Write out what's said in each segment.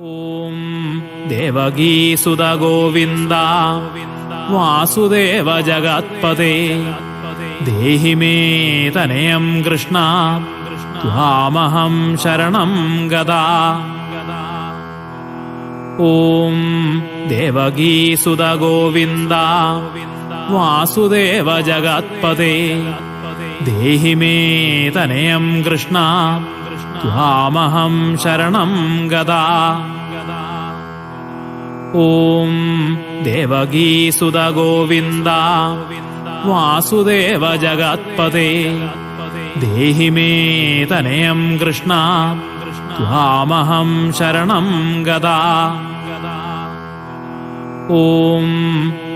ॐ देवगीसुत गोविन्द वासुदेव जगत्पते देहि मे तनयं कृष्ण त्वामहं शरणं गदा ॐ देवगीसुत गोविन्द वासुदेव जगत्पते देहि मे तनयं कृष्ण त्वामहं शरणं गदा ॐ देवगीसुत गोविन्द वासुदेव जगत्पते देहि मे तनयं कृष्ण त्वामहं शरणं गदा ॐ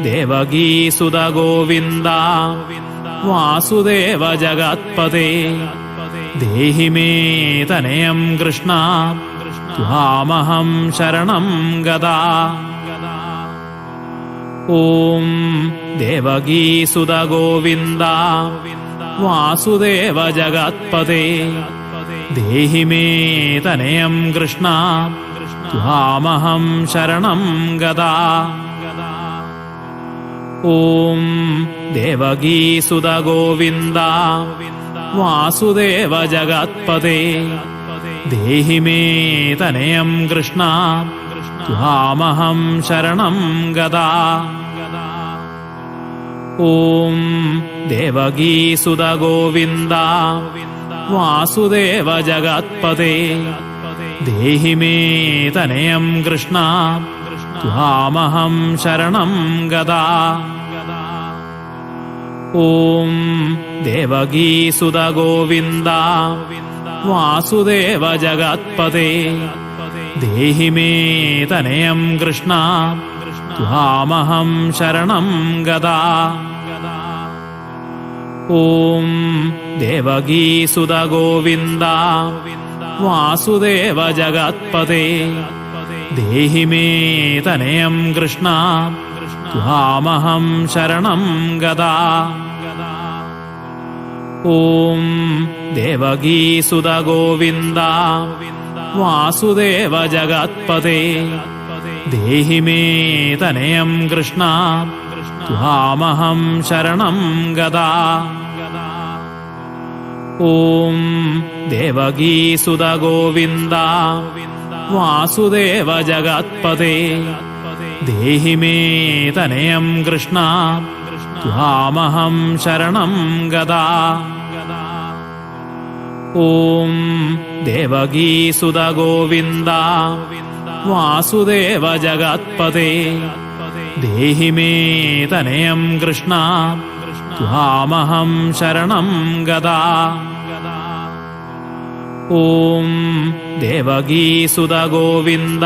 देवगीसुत गोविन्द वासुदेव जगत्पते ദേഹി മേ തനയം കൃഷ്ണ. ത്വാമഹം ശരണം ഗതാ ഓം ദേവകീസുത ഗോവിന്ദ വാസുദേവ ജഗത്പതേ. ദേഹി മേ തനയം കൃഷ്ണ. ത്വാമഹം ശരണം ഗതാ ॐ देवगीसुत गोविन्द वासुदेव जगत्पते देहि मे तनयं कृष्ण त्वामहं शरणं गदा ॐ देवगीसुत गोविन्द वासुदेव जगत्पते देहि मे तनयं कृष्ण त्वामहं शरणं गदा ॐ देवगीसुत गोविन्द वासुदेव जगत्पते देहि मे तनयं कृष्ण त्वामहं शरणं गदा ॐ देवगीसुत गोविन्द वासुदेव जगत्पते देहि मे तनयं कृष्ण त्वामहं शरणं गदा ॐ देवगीसुत गोविन्द वासुदेव जगत्पते देहि मे तनयं कृष्ण त्वामहं शरणं गदा ॐ देवगीसुत गोविन्द वासुदेव जगत्पते ദേഹി മേ തനയം കൃഷ്ണ. ത്വാമഹം ശരണം ഗതാ ഓം ദേവകീസുത ഗോവിന്ദ. വാസുദേവ ജഗത്പതേ. ദേഹി മേ തനയം കൃഷ്ണ. ത്വാമഹം ശരണം ഗതാ ॐ देवगीसुत गोविन्द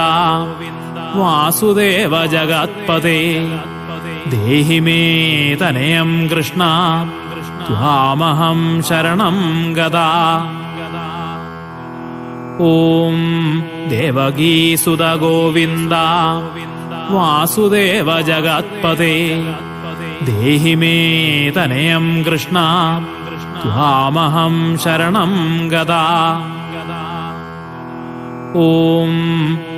वासुदेव जगत्पते देहि मे तनयं कृष्ण त्वामहं शरणं गदा। ॐ देवगीसुत गोविन्द वासुदेव जगत्पते देहि मे तनयं कृष्ण त्वामहं शरणं गदा। ॐ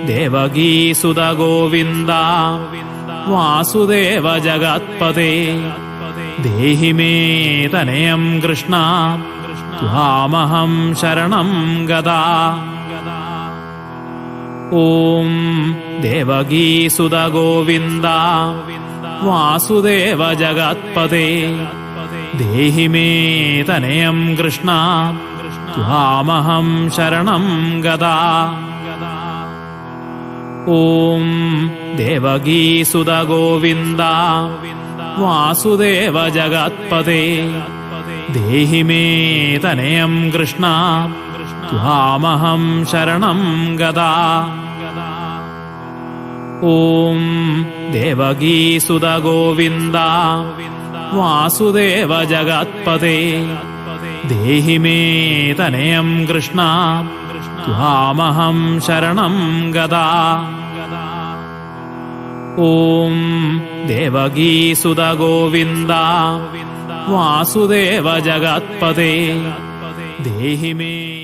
देवगीसुत गोविन्द वासुदेव जगत्पते। देहि मे तनयं कृष्ण। त्वामहं शरणं गदा। ॐ देवगीसुत गोविन्द वासुदेव जगत्पते ദേഹി മേ തനയം കൃഷ്ണ. ത്വാമഹം ശരണം ഗതാ ഓം ദേവകീസുത ഗോവിന്ദ വാസുദേവ ജഗത്പദേ ദേഹി മേ തനയം കൃഷ്ണ. ത്വാമഹം ശരണം ഗതാ ഓം ദേവകീസുത ഗോവിന്ദ വാസുദേവ ജഗത്പദേ ദേഹി മേ തനയം കൃഷ്ണ. ത്വാമഹം ശരണം ഗതാ ഓം ദേവകീസുത ഗോവിന്ദ. വാസുദേവ ജഗത്പദേ ദേഹി മേ